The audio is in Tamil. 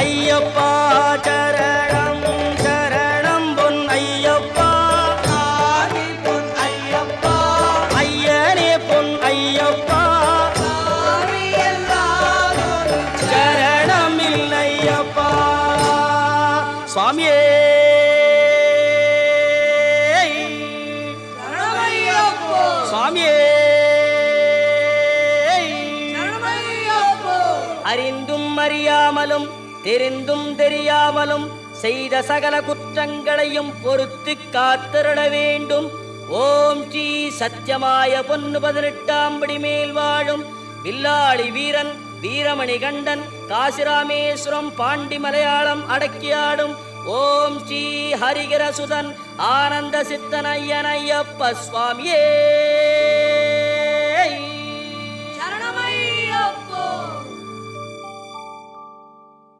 ஐயப்பா சரணம் சரணம் பொன் ஐயப்பா. பொன் ஐயப்பா ஐயனே பொன் ஐயப்பா. சாமி எல்லாம் ஒரு சரணம் இல்லையப்பா சுவாமியே அறிந்தும் அறியாமலும் தெரிந்தும் தெரியாமலும் செய்த சகல குற்றங்களையும் பொறுத்து காத்திருட வேண்டும். ஓம் ஸ்ரீ சத்தியமாய பொன்னு பதினெட்டாம் படி மேல் வாழும் வில்லாளி வீரன் வீரமணி கண்டன் காசிராமேஸ்வரம் பாண்டி மலையாளம் அடக்கியாடும் ஓம் ஸ்ரீ ஹரிகரசுதன் ஆனந்த சித்தனையனையப்ப சுவாமியே.